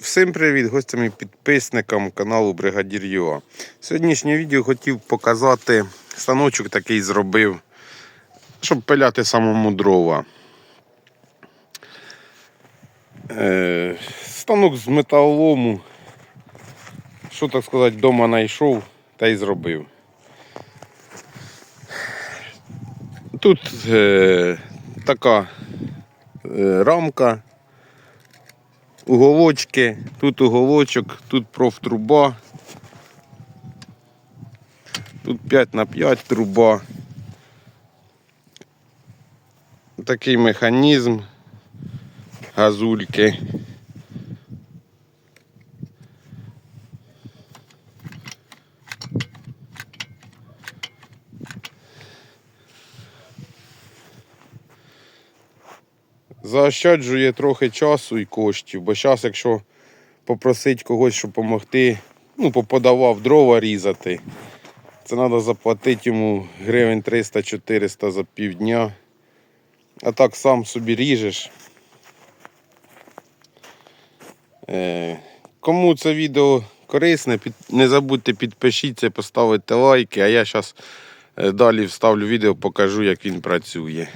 Всім привіт гостям і підписникам каналу Бригадір ЮА. Сьогоднішнє відео хотів показати станочок такий зробив, щоб пиляти самому дрова. Е, станок з металолому, що так сказати, вдома знайшов та й зробив. Тут е, така е, рамка уголочки, тут уголочок, тут профтруба, тут 5 на 5 труба. Такий механізм, газульки. Заощаджує трохи часу і коштів, бо зараз, якщо попросити когось, щоб допомогти, ну, поподавав дрова різати, це треба заплатити йому гривень 300-400 за півдня. А так сам собі ріжеш. Е, кому це відео корисне, не забудьте підпишіться, поставити лайки, а я зараз далі вставлю відео, покажу, як він працює.